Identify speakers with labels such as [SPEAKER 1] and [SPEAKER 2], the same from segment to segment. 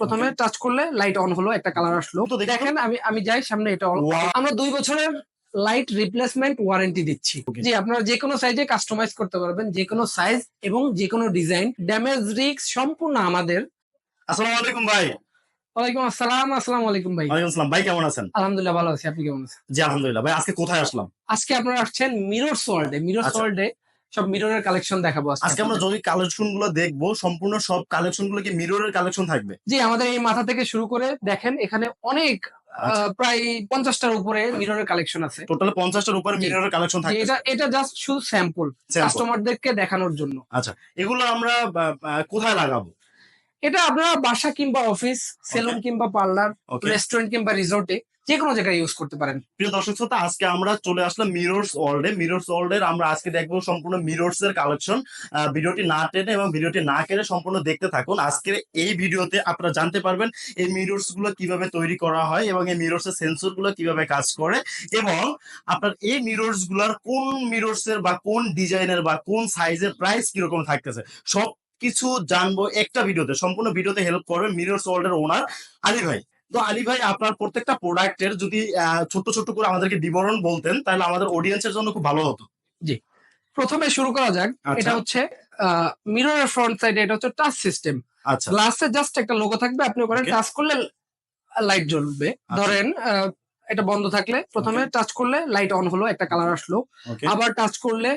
[SPEAKER 1] প্রথমে টাচ করলে light on হলো একটা কালার আসলো।
[SPEAKER 2] তো দেখেন
[SPEAKER 1] আমি আমি যাই সামনে এটা. আমরা দুই বছরের লাইট রিপ্লেসমেন্ট ওয়ারেন্টি দিচ্ছি. জি আপনারা যে কোনো সাইজে কাস্টমাইজ করতে পারবেন যে কোনো সাইজ এবং যে কোনো ডিজাইন ড্যামেজ রিস্ক সম্পূর্ণ আমাদের।
[SPEAKER 2] আসসালামু আলাইকুম ভাই।
[SPEAKER 1] ওয়ালাইকুম আসসালাম আসসালামু আলাইকুম ভাই।
[SPEAKER 2] ওয়ালাইকুম আসসালাম। ভাই কেমন আছেন?
[SPEAKER 1] আলহামদুলিল্লাহ ভালো আছি। আপনি কেমন আছেন?
[SPEAKER 2] জি আলহামদুলিল্লাহ। ভাই আজকে কোথায় আসলাম?
[SPEAKER 1] আজকে আপনারা আসছেন মিরর ওয়ার্ল্ডে মিরর। ওয়ার্ল্ডে সব মিররের কালেকশন দেখাবো
[SPEAKER 2] আজকে আমরা যদি কালেকশনগুলো দেখব সম্পূর্ণ সব কালেকশনগুলো কি মিররের কালেকশন থাকবে?
[SPEAKER 1] জি আমাদের এই মাথা থেকে শুরু করে দেখেন এখানে অনেক
[SPEAKER 2] আচ্ছা।
[SPEAKER 1] প্রায় পঞ্চাশটার উপরে মিররের কালেকশন আছে।
[SPEAKER 2] টোটাল পঞ্চাশটার উপরে। মিররের কালেকশন
[SPEAKER 1] যে
[SPEAKER 2] থাকবে।
[SPEAKER 1] এটা এটা জাস্ট শুধু স্যাম্পল কাস্টমারদেরকে দেখানোর জন্য।
[SPEAKER 2] আচ্ছা এগুলো আমরা কোথায় লাগাবো?
[SPEAKER 1] এটা আপনারা বাসা কিংবা অফিস সেলুন কিংবা পার্লার রেস্টুরেন্ট কিংবা রিসোর্টে যে কোনো জায়গায় ইউজ করতে পারেন।
[SPEAKER 2] প্রিয় দর্শক শ্রোতা, আজকে আমরা চলে আসলাম মিরর্স ওয়ার্ল্ডে মিরর্স ওয়ার্ল্ডের আমরা আজকে দেখব সম্পূর্ণ মিরর্স এর কালেকশন ভিডিওটি না টেনে এবং ভিডিওটি না কেটে সম্পূর্ণ দেখতে থাকুন। আজকের এই ভিডিওতে আপনারা জানতে পারবেন এই মিরর্সগুলো কীভাবে তৈরি করা হয় এবং এই মিরর্স এর সেন্সরগুলো কীভাবে কাজ করে এবং আপনার এই মিরর্সগুলার কোন মিরর্স এর বা কোন ডিজাইনের বা কোন সাইজের প্রাইস কীরকম থাকতেছে সব কিছু জানব একটা ভিডিওতে। সম্পূর্ণ ভিডিওতে হেল্প করবে মিরর্স ওয়ার্ল্ডের ওনার আলী ভাই। তো আলী ভাই আপনার প্রত্যেকটা প্রোডাক্টের যদি আহ, ছোট্ট ছোট্ট করে আমাদেরকে বিবরণ বলতেন তাহলে আমাদের অডিয়েন্সের জন্য খুব ভালো হতো। জি।
[SPEAKER 1] প্রথমে শুরু করা যাক।
[SPEAKER 2] আচ্ছা।
[SPEAKER 1] এটা হচ্ছে মিররের ফ্রন্ট সাইডে এটা হচ্ছে টাচ সিস্টেম
[SPEAKER 2] আচ্ছা।
[SPEAKER 1] গ্লাসে জাস্ট একটা লোগো থাকবে আপনি ওখানে টাচ করলে লাইট জ্বলবে।
[SPEAKER 2] আচ্ছা।
[SPEAKER 1] ধরেন আহ, এটা বন্ধ থাকলে প্রথমে টাচ করলে লাইট অন হলো একটা কালার আসলো। আবার টাচ করলে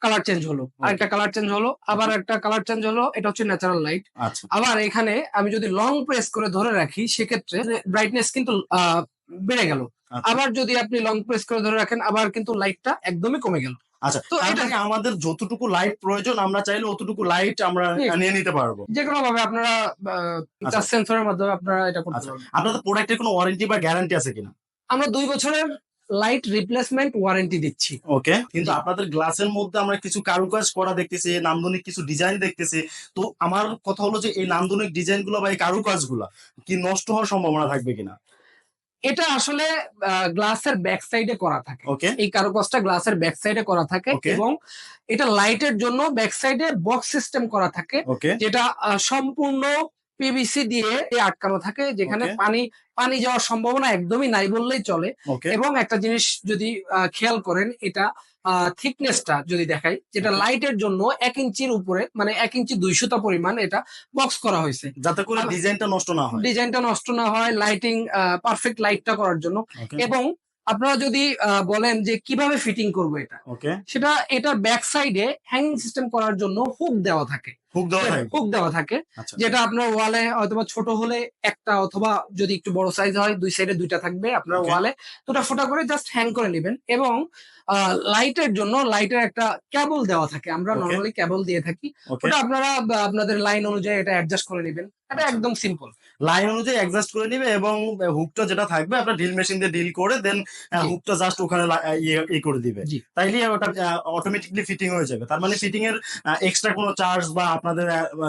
[SPEAKER 1] কালার চেঞ্জ হলো। আরেকটা কালার চেঞ্জ হলো আবার একটা কালার চেঞ্জ হলো এটা হচ্ছে ন্যাচারাল লাইট
[SPEAKER 2] আচ্ছা।
[SPEAKER 1] আবার এখানে আমি যদি লং প্রেস করে ধরে রাখি সেক্ষেত্রে ব্রাইটনেস কিন্তু বেড়ে গেল।
[SPEAKER 2] আচ্ছা।
[SPEAKER 1] আবার যদি আপনি লং প্রেস করে ধরে রাখেন আবার কিন্তু লাইটটা একদমই কমে গেল।
[SPEAKER 2] আচ্ছা
[SPEAKER 1] তো
[SPEAKER 2] এটা
[SPEAKER 1] এটা-
[SPEAKER 2] আমাদের যতটুকু লাইট প্রয়োজন আমরা চাইলে অতটুকু লাইট আমরা নিয়ে নিতে পারব।
[SPEAKER 1] যে কোনো ভাবে আপনারা
[SPEAKER 2] আচ্ছা।
[SPEAKER 1] টাচ সেন্সরের মাধ্যমে আপনারা এটা করতে
[SPEAKER 2] আচ্ছা।
[SPEAKER 1] পারবেন।
[SPEAKER 2] আপনাদের প্রোডাক্টের কোনো ওয়ারেন্টি বা গ্যারান্টি আছে কিনা?
[SPEAKER 1] আমরা দুই বছরের লাইট রিপ্লেসমেন্ট ওয়ারেন্টি দিচ্ছি।
[SPEAKER 2] ওকে কিন্তু আপনাদের গ্লাসের মধ্যে আমরা কিছু কারুকাজ করা দেখতেছি নান্দনিক কিছু ডিজাইন দেখতেছি। তো আমার কথা হলো যে এই নান্দনিক ডিজাইনগুলো বা এই কারুকাজগুলা কি নষ্ট হওয়ার সম্ভাবনা থাকবে কিনা?
[SPEAKER 1] এটা আসলে গ্লাসের ব্যাক সাইডে করা থাকে।
[SPEAKER 2] ওকে
[SPEAKER 1] এই কারুকাজটা গ্লাসের ব্যাক সাইডে করা থাকে এবং এটা লাইটের জন্য ব্যাক সাইডে বক্স সিস্টেম করা থাকে। যেটা সম্পূর্ণ পিভিসি দিয়ে আটকানো থাকে যেখানে পানি পানি যাওয়ার সম্ভাবনা একদমই নাই বললেই চলে। এবং একটা জিনিস যদি খেয়াল করেন এটা থিকনেসটা যদি দেখাই যেটা. লাইটের জন্য এক ইঞ্চির উপরে মানে এক ইঞ্চি দুইশোটা পরিমাণ এটা বক্স করা হয়েছে।
[SPEAKER 2] যাতে করে ডিজাইনটা নষ্ট না হয়।
[SPEAKER 1] ডিজাইনটা নষ্ট না হয় লাইটিং পারফেক্ট লাইটটা করার জন্য। এবং আপনারা যদি আহ, বলেন যে কীভাবে ফিটিং করব এটা সেটা এটা ব্যাক সাইডে হ্যাঙ্গিং সিস্টেম করার জন্য হুক দেওয়া থাকে।
[SPEAKER 2] হুক দেওয়া থাকবে
[SPEAKER 1] হুক দেওয়া থাকে।
[SPEAKER 2] আচ্ছা।
[SPEAKER 1] যেটা আপনার ওয়ালে অথবা ছোট হলে একটা অথবা যদি একটু বড় সাইজ হয় দুই সাইডে দুইটা থাকবে আপনার ওয়ালে দুটা ফোটা করে জাস্ট হ্যাং করে নেবেন এবং লাইটের জন্য লাইটের একটা কেবল দেওয়া থাকে। আমরা নর্মালি কেবল দিয়ে থাকি। ওটা আপনারা আপনাদের লাইন অনুযায়ী এটা অ্যাডজাস্ট করে নেবেন। এটা
[SPEAKER 2] আচ্ছা।
[SPEAKER 1] একদম সিম্পল
[SPEAKER 2] লাইন অনুযায়ী অ্যাডজাস্ট করে নিবে এবং হুকটা যেটা থাকবে আপনার ড্রিল মেশিন দিয়ে ডিল করে দেন। হুকটা জাস্ট ওখানে লা- ইয়ে ইয়ে করে দিবে। তাইলে ওটা অটোমেটিকলি ফিটিং হয়ে যাবে। তার মানে ফিটিং এর এক্সট্রা কোনো চার্জ বা আপনাদের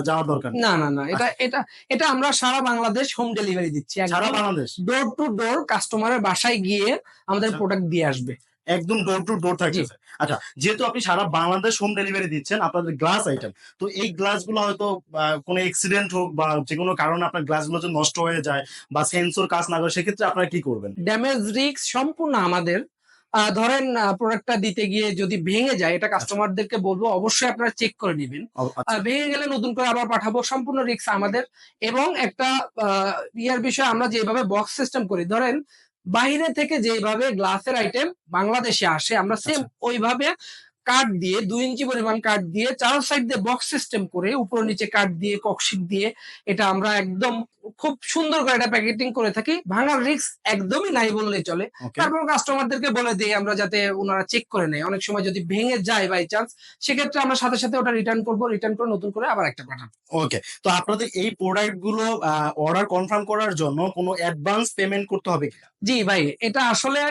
[SPEAKER 2] যাওয়ার দরকার
[SPEAKER 1] না না না এটা এটা এটা আমরা সারা বাংলাদেশ হোম ডেলিভারি দিচ্ছি।
[SPEAKER 2] সারা বাংলাদেশ?
[SPEAKER 1] ডোর টু ডোর কাস্টমারের বাসায় গিয়ে আমাদের
[SPEAKER 2] আচ্ছা।
[SPEAKER 1] প্রোডাক্ট দিয়ে আসবে।
[SPEAKER 2] একদম ডোর টু ডোর থাকতেছে আচ্ছা যেহেতু আপনি সারা বাংলাদেশ হোম ডেলিভারি দিচ্ছেন আপনাদের গ্লাস আইটেম তো এই গ্লাসগুলো হয়তো কোনো অ্যাক্সিডেন্ট হোক বা যে কোনো কারণে আপনার গ্লাসগুলো যদি নষ্ট হয়ে যায় বা সেন্সর কাজ না করে সেক্ষেত্রে আপনারা কি করবেন?
[SPEAKER 1] ড্যামেজ রিস্ক সম্পূর্ণ আমাদের ধরেন প্রোডাক্টটা দিতে গিয়ে যদি ভেঙে যায় এটা কাস্টমারদেরকে বলব অবশ্যই আপনারা চেক করে নেবেন।
[SPEAKER 2] আচ্ছা,
[SPEAKER 1] আর ভেঙে গেলে নতুন করে আবার পাঠাবো সম্পূর্ণ রিস্ক আমাদের। এবং একটা ইয়ার বিষয় আমরা যেভাবে বক্স সিস্টেম করি ধরেন বাইরে থেকে যেভাবে গ্লাসের আইটেম বাংলাদেশে আসে আমরা সেম
[SPEAKER 2] আচ্ছা।
[SPEAKER 1] ওইভাবে কাঠ দিয়ে দুই ইঞ্চি পরিমাণ কাঠ দিয়ে চার সাইড দিয়ে বক্স সিস্টেম করে উপর নিচে কাঠ দিয়ে ককশিট দিয়ে এটা আমরা একদম খুব সুন্দর করে এটা প্যাকেটিং করে থাকি। ভাঙার রিস্ক একদমই নাই বললেই চলে। তারপর কাস্টমারদেরকে বলে দিই আমরা যাতে ওনারা চেক করে নেয়। অনেক সময় যদি ভেঙে যায় বাই চান্স সেক্ষেত্রে আমরা সাথে সাথে ওটা রিটার্ন করব রিটার্ন করে নতুন করে আবার একটা পাঠাবো।
[SPEAKER 2] ওকে তো আপনাদের এই প্রোডাক্টগুলো অর্ডার কনফার্ম করার জন্য কোনো অ্যাডভান্স পেমেন্ট করতে হবে কিনা?
[SPEAKER 1] জি ভাই এটা আসলে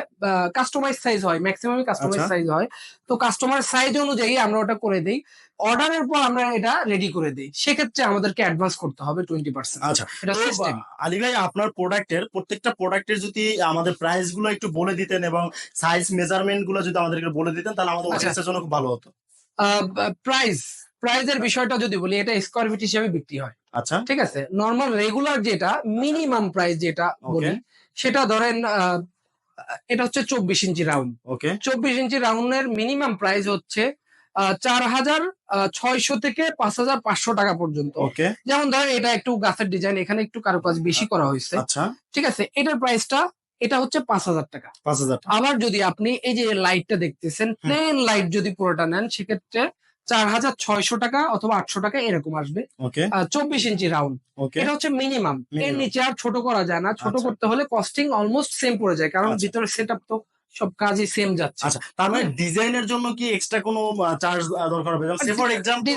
[SPEAKER 1] কাস্টমাইজ সাইজ হয় ম্যাক্সিমাম কাস্টমাইজ। সাইজ হয়। তো কাস্টমার সাইজ অনুযায়ী আমরা ওটা করে দিই। অর্ডারের পর আমরা এটা রেডি করে দিই। সেক্ষেত্রে আমাদেরকে অ্যাডভান্স করতে হবে টোয়েন্টি পার্সেন্ট
[SPEAKER 2] আচ্ছা আলী ভাই আপনার প্রোডাক্টের প্রত্যেকটা প্রোডাক্টের যদি আমাদের প্রাইসগুলো একটু বলে দিতেন এবং সাইজ মেজারমেন্টগুলো যদি আমাদেরকে বলে দিতেন তাহলে আমাদের
[SPEAKER 1] আচ্ছা।
[SPEAKER 2] অডিয়েন্সের জন্য খুব ভালো হতো।
[SPEAKER 1] প্রাইস প্রাইজের বিষয়টা যদি বলি এটা স্কোয়ার ফিট হিসেবে বিক্রি হয়।
[SPEAKER 2] আচ্ছা।
[SPEAKER 1] ঠিক আছে? নর্মাল রেগুলার যেটা মিনিমাম প্রাইস যেটা বলি সেটা ধরেন এটা হচ্ছে চব্বিশ ইঞ্চি রাউন্ড
[SPEAKER 2] ওকে
[SPEAKER 1] চব্বিশ ইঞ্চি রাউন্ডের মিনিমাম প্রাইস হচ্ছে চার হাজার ছয়শো থেকে পাঁচ হাজার পাঁচশো টাকা পর্যন্ত। যেমন ধরেন এটা একটু গাছের ডিজাইন এখানে একটু কারুকাজ বেশি করা হয়েছে।
[SPEAKER 2] আচ্ছা।
[SPEAKER 1] ঠিক আছে? এটার প্রাইসটা এটা হচ্ছে পাঁচ হাজার টাকা।
[SPEAKER 2] পাঁচ হাজার
[SPEAKER 1] আবার যদি আপনি এই যে লাইটটা দেখতেছেন প্লেন লাইট যদি পুরোটা নেন সেক্ষেত্রে চার হাজার ছয়শো টাকা অথবা আটশো টাকা এরকম আসবে। চব্বিশ ইঞ্চি রাউন্ড
[SPEAKER 2] ওকে।
[SPEAKER 1] এটা হচ্ছে মিনিমাম এর নিচে আর ছোট করা যায় না। ছোট
[SPEAKER 2] আচ্ছা।
[SPEAKER 1] করতে হলে কস্টিং অলমোস্ট সেম পড়ে যায়। কারণ
[SPEAKER 2] আচ্ছা।
[SPEAKER 1] ভিতরে সেট তো সব কাজই সেম যাচ্ছে।
[SPEAKER 2] আচ্ছা তার মানে ডিজাইনের জন্য কি এক্সট্রা কোনো চার্জ দরকার হবে? Say for example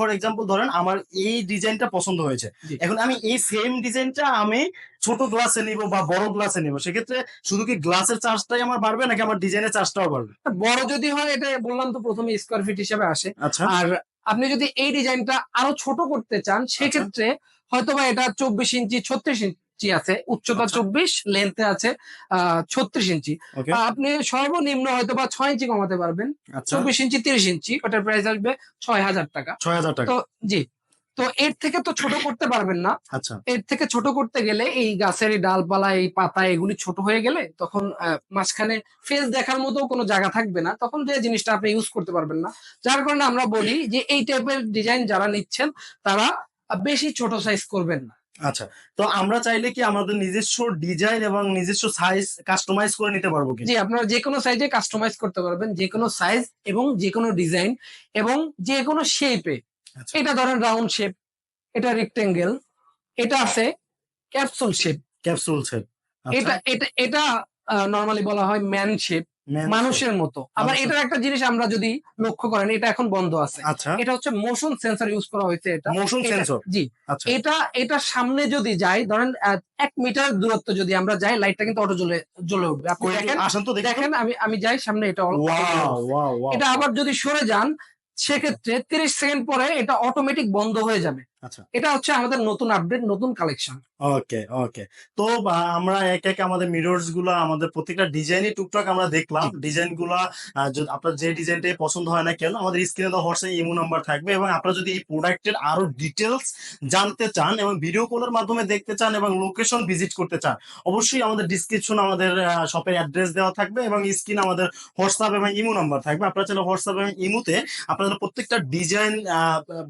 [SPEAKER 2] for example ধরেন আমার এই ডিজাইনটা পছন্দ হয়েছে। এখন আমি এই সেম ডিজাইনটা আমি ছোট গ্লাসে নিব বা বড় গ্লাসে নিব সেক্ষেত্রে শুধু কি গ্লাসের চার্জটাই আমার বাড়বে নাকি আমার ডিজাইনের চার্জটাও বাড়বে?
[SPEAKER 1] বড় যদি হয় এটা বললাম তো প্রথমে স্কোয়ার ফিট হিসেবে আসে।
[SPEAKER 2] আচ্ছা।
[SPEAKER 1] আর আপনি যদি এই ডিজাইনটা আরও ছোট করতে চান সেক্ষেত্রে হয়তোবা এটা চব্বিশ ইঞ্চি ছত্রিশ ইঞ্চি আছে উচ্চতা
[SPEAKER 2] আচ্ছা।
[SPEAKER 1] চব্বিশ লেন্থে আছে আহ ছত্রিশ ইঞ্চি। আপনি সর্বনিম্ন হয়তো বা ছয় ইঞ্চি কমাতে পারবেন।
[SPEAKER 2] আচ্ছা।
[SPEAKER 1] চব্বিশ ইঞ্চি তিরিশ ইঞ্চি ওটার প্রাইস আসবে ছয় হাজার টাকা।
[SPEAKER 2] ছয় হাজার টাকা।
[SPEAKER 1] তো জি। তো এর থেকে তো ছোট করতে পারবেন না।
[SPEAKER 2] আচ্ছা।
[SPEAKER 1] এর থেকে ছোট করতে গেলে এই গাছের এই ডালপালা এই পাতা এগুলি ছোট হয়ে গেলে তখন আহ, মাঝখানে ফেস দেখার মতো কোনো জায়গা থাকবে না। তখন যে জিনিসটা আপনি ইউজ করতে পারবেন না। যার কারণে আমরা বলি যে এই টাইপের ডিজাইন যারা নিচ্ছেন তারা বেশি ছোট সাইজ করবেন না।
[SPEAKER 2] আচ্ছা তো আমরা চাইলে কি আমাদের নিজস্ব ডিজাইন এবং নিজস্ব সাইজ কাস্টমাইজ করে নিতে পারব কি?
[SPEAKER 1] জি আপনারা যে কোনো সাইজে কাস্টমাইজ করতে পারবেন যে কোনো সাইজ এবং যে কোনো ডিজাইন এবং যে কোনো শেপে এটা ধরেন রাউন্ড শেপ এটা রেক্টেঙ্গেল এটা আছে ক্যাপসুল শেপ
[SPEAKER 2] ক্যাপসুল শেপ
[SPEAKER 1] এটা এটা এটা নর্মালি বলা হয় ম্যান শেপ মানুষের মতো। আবার এটার একটা জিনিস আমরা যদি লক্ষ্য করেন এটা এখন বন্ধ আছে।
[SPEAKER 2] আচ্ছা।
[SPEAKER 1] এটা হচ্ছে মোশন সেন্সর ইউজ করা হয়েছে এটা।
[SPEAKER 2] মোশন সেন্সর
[SPEAKER 1] জি।
[SPEAKER 2] আচ্ছা।
[SPEAKER 1] এটা এটা সামনে যদি যাই ধরেন এক মিটার দূরত্ব যদি আমরা যাই লাইটটা কিন্তু অটো জ্বলে জ্বলে উঠবে। আপনি দেখেন
[SPEAKER 2] আসেন তো দেখেন
[SPEAKER 1] আমি আমি যাই সামনে এটা
[SPEAKER 2] ওয়াও ওয়াও ওয়াও
[SPEAKER 1] এটা আবার যদি সরে যান সেক্ষেত্রে তিরিশ সেকেন্ড পরে এটা অটোমেটিক বন্ধ হয়ে যাবে।
[SPEAKER 2] আচ্ছা।
[SPEAKER 1] এটা হচ্ছে আমাদের নতুন আপডেট নতুন কালেকশন
[SPEAKER 2] ওকে ওকে তো আমরা এক এক আমাদের মিরর্সগুলা আমাদের প্রত্যেকটা ডিজাইনই টুকটাক আমরা দেখলাম। ডিজাইনগুলা যদি আপনার যে ডিজাইনটাই পছন্দ হয় না কেন আমাদের স্ক্রিনে তো হোয়াটসঅ্যাপ ইমো নাম্বার থাকবে এবং আপনারা যদি এই প্রোডাক্টের আরও ডিটেলস জানতে চান এবং ভিডিও কলের মাধ্যমে দেখতে চান এবং লোকেশন ভিজিট করতে চান অবশ্যই আমাদের ডিসক্রিপশন আমাদের শপের অ্যাড্রেস দেওয়া থাকবে এবং স্ক্রিন আমাদের হোয়াটসঅ্যাপ এবং ইমো নাম্বার থাকবে। আপনারা চাইলে হোয়াটসঅ্যাপ এবং ইমোতে আপনাদের প্রত্যেকটা ডিজাইন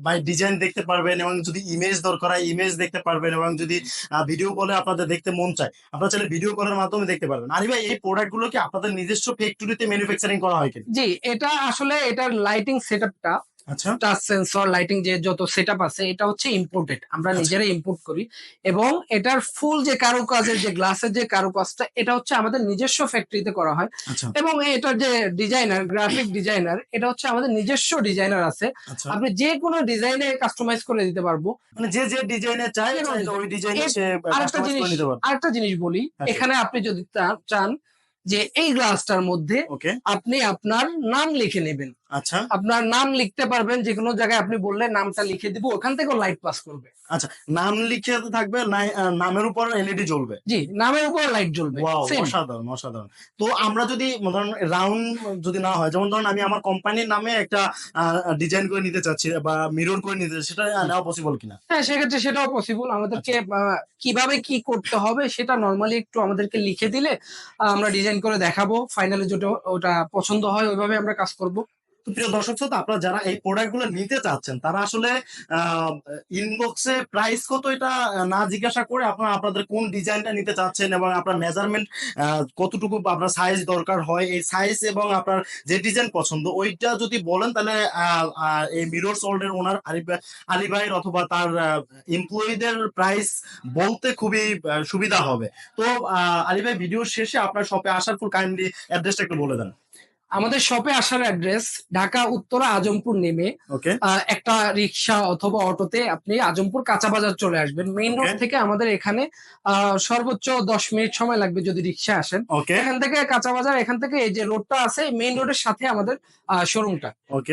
[SPEAKER 2] বাই ডিজাইন দেখতে পারবেন এবং যদি ইমেজ দরকার হয় ইমেজ দেখতে পারবেন এবং যদি ভিডিও কলে আপনাদের দেখতে মন চায়, আপনারা চাইলে ভিডিও কলের মাধ্যমে দেখতে পারবেন। আরে ভাই, এই প্রোডাক্টগুলো কি আপনাদের নিজস্ব ফ্যাক্টরিতে ম্যানুফ্যাকচারিং করা হয় কি
[SPEAKER 1] জি, এটা আসলে এটার লাইটিং সেটআপটা টাচ সেন্সর লাইটিং যে যত সেটআপ আছে এটা হচ্ছে ইম্পোর্টেড আমরা
[SPEAKER 2] আচ্ছা।
[SPEAKER 1] নিজেরাই ইম্পোর্ট করি। এবং এটার ফুল যে কারুকাজের যে গ্লাসের যে কারুকাজটা এটা হচ্ছে আমাদের নিজস্ব ফ্যাক্টরিতে করা হয়।
[SPEAKER 2] আচ্ছা।
[SPEAKER 1] এবং এটার যে ডিজাইনার গ্রাফিক ডিজাইনার এটা হচ্ছে আমাদের নিজস্ব ডিজাইনার আছে।
[SPEAKER 2] আচ্ছা।
[SPEAKER 1] আপনি যে কোনো ডিজাইনে কাস্টমাইজ করে দিতে পারব।
[SPEAKER 2] মানে যে যে ডিজাইনে
[SPEAKER 1] কোনো
[SPEAKER 2] ওই ডিজাইনে
[SPEAKER 1] আরেকটা জিনিস আরেকটা জিনিস বলি। এখানে আপনি যদি চান যে এই গ্লাসটার মধ্যে
[SPEAKER 2] ওকে
[SPEAKER 1] আপনি আপনার নাম লিখে নেবেন।
[SPEAKER 2] আচ্ছা।
[SPEAKER 1] আপনার নাম লিখতে পারবেন যে কোনো জায়গায় আপনি বললে নামটা লিখে দিব ওখান থেকে লাইট পাস করবে।
[SPEAKER 2] আচ্ছা নাম লিখে থাকবে নামের উপর এলইডি জ্বলবে।
[SPEAKER 1] জি নামের উপর লাইট জ্বলবে
[SPEAKER 2] অসাধারণ অসাধারণ। তো আমরা যদি ধরুন রাউন্ড যদি না হয় যেমন ধরুন আমি আমার কোম্পানির নামে একটা ডিজাইন করে নিতে চাচ্ছি বা মিরর করে নিতে সেটা নেওয়া পসিবল কিনা?
[SPEAKER 1] হ্যাঁ সেক্ষেত্রে সেটাও পসিবল আমাদেরকে
[SPEAKER 2] আচ্ছা।
[SPEAKER 1] কীভাবে কি করতে হবে সেটা নর্মালি একটু আমাদেরকে লিখে দিলে আমরা ডিজাইন করে দেখাবো। ফাইনালি যেটা ওটা পছন্দ হয় ওইভাবে আমরা কাজ করব।
[SPEAKER 2] প্রিয় দর্শক শ্রোতা আপনারা যারা এই প্রোডাক্টগুলো নিতে চাচ্ছেন তারা আসলে ইনবক্সে প্রাইস কত এটা না জিজ্ঞাসা করে আপনারা আপনাদের কোন ডিজাইনটা নিতে চাচ্ছেন এবং আপনার মেজারমেন্ট কতটুকু আপনার সাইজ দরকার হয় এই সাইজ এবং আপনার যে ডিজাইন পছন্দ ওইটা যদি বলেন তাহলে এই মিরর সোল্ডের ওনার আলী ভাই- আলী ভাইয়ের অথবা তার এমপ্লয়ীদের প্রাইস বলতে খুবই সুবিধা হবে। তো আহ, আলী ভাই ভিডিও শেষে আপনার শপে আসার পর কাইন্ডলি অ্যাড্রেসটা একটু বলে দেন।
[SPEAKER 1] আমাদের শপে আসার অ্যাড্রেস ঢাকা উত্তরা আজমপুর নেমে আহ, একটা রিক্সা অথবা অটোতে আপনি আজমপুর কাঁচা বাজার চলে আসবেন। মেইন রোড থেকে আমাদের এখানে আহ, সর্বোচ্চ দশ মিনিট সময় লাগবে যদি রিক্সা আসেন। এখান থেকে কাঁচা বাজার এখান থেকে এই যে রোডটা আছে মেইন রোডের সাথে আমাদের শোরুমটা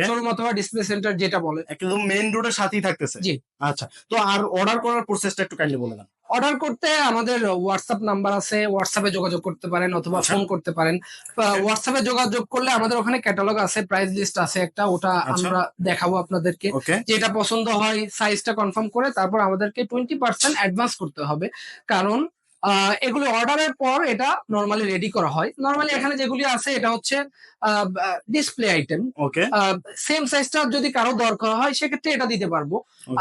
[SPEAKER 1] শোরুম অথবা ডিসপ্লে সেন্টার যেটা বলে।
[SPEAKER 2] একদম মেইন রোডের সাথেই থাকতেছে।
[SPEAKER 1] জি।
[SPEAKER 2] আচ্ছা তো আর অর্ডার করার প্রসেসটা একটু কাইন্ডলি বলে দেন।
[SPEAKER 1] অর্ডার করতে আমাদের হোয়াটসঅ্যাপ নাম্বার আছে। হোয়াটসঅ্যাপে যোগাযোগ করতে পারেন অথবা
[SPEAKER 2] আচ্ছা।
[SPEAKER 1] ফোন করতে পারেন। হোয়াটসঅ্যাপে যোগাযোগ করলে আমাদের ওখানে ক্যাটালগ আছে প্রাইস লিস্ট আছে একটা। ওটা
[SPEAKER 2] আচ্ছা।
[SPEAKER 1] আমরা দেখাবো আপনাদেরকে। যেটা পছন্দ হয় সাইজটা কনফার্ম করে তারপর আমাদেরকে টোয়েন্টি পার্সেন্ট অ্যাডভান্স করতে হবে। কারণ এগুলো অর্ডারের পর এটা নর্মালি রেডি করা হয়। নর্মালি এখানে যেগুলি আছে এটা হচ্ছে ডিসপ্লে আইটেম
[SPEAKER 2] ওকে
[SPEAKER 1] সেম সাইজটা যদি কারও দরকার হয় সেক্ষেত্রে এটা দিতে পারব।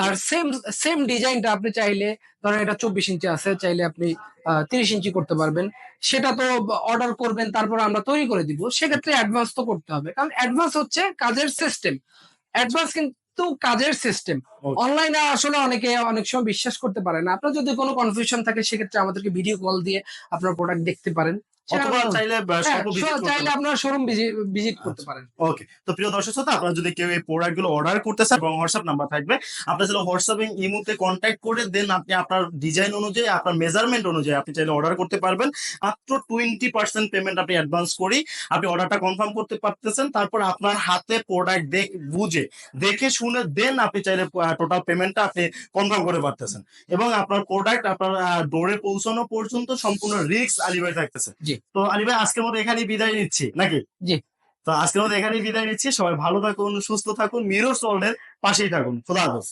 [SPEAKER 1] আর সেম সেম ডিজাইনটা আপনি চাইলে ধরেন এটা চব্বিশ ইঞ্চি আছে চাইলে আপনি তিরিশ ইঞ্চি করতে পারবেন। সেটা তো অর্ডার করবেন তারপর আমরা তৈরি করে দিব। সেক্ষেত্রে অ্যাডভান্স তো করতে হবে। কারণ অ্যাডভান্স হচ্ছে কাজের সিস্টেম অ্যাডভান্স কিন্তু কাজের সিস্টেম. অনলাইনে আসলে অনেকে অনেক সময় বিশ্বাস করতে পারেন না। আপনার যদি কোনো কনফিউশন থাকে সেক্ষেত্রে আমাদেরকে ভিডিও কল দিয়ে আপনার প্রোডাক্ট দেখতে পারেন।
[SPEAKER 2] অথবা চাইলে আহ,
[SPEAKER 1] হ্যাঁ, চাইলে
[SPEAKER 2] পারেন।
[SPEAKER 1] আপনার শোরুম ভিজিট করতে পারেন।
[SPEAKER 2] ওকে তো প্রিয় দর্শক শ্রোতা আপনারা যদি কেউ এই প্রোডাক্টগুলো অর্ডার করতে চান এবং হোয়াটসঅ্যাপ নাম্বার থাকবে আপনার চাইলে হোয়াটসঅ্যাপ এবং ইমোতে কন্ট্যাক্ট করে দেন আপনি আপনার ডিজাইন অনুযায়ী আপনার মেজারমেন্ট অনুযায়ী আপনি চাইলে অর্ডার করতে পারবেন। মাত্র টোয়েন্টি পার্সেন্ট পেমেন্ট আপনি অ্যাডভান্স করি আপনি অর্ডারটা কনফার্ম করতে পারতেছেন। তারপর আপনার হাতে প্রোডাক্ট দেখ বুঝে দেখে শুনে দেন আপনি চাইলে টোটাল পেমেন্টটা আপনি কনফার্ম করে পারতেছেন। এবং আপনার প্রোডাক্ট আপনার ডোরে পৌঁছানো পর্যন্ত সম্পূর্ণ রিস্ক আলিভাই থাকতেছে।
[SPEAKER 1] জি।
[SPEAKER 2] তো আলিভাই আজকের মতো এখানেই বিদায় নিচ্ছি নাকি
[SPEAKER 1] জি।
[SPEAKER 2] তো আজকের মতো এখানেই বিদায় নিচ্ছি সবাই ভালো থাকুন সুস্থ থাকুন মিরর সোল্ডের পাশেই থাকুন খোদা হাফেজ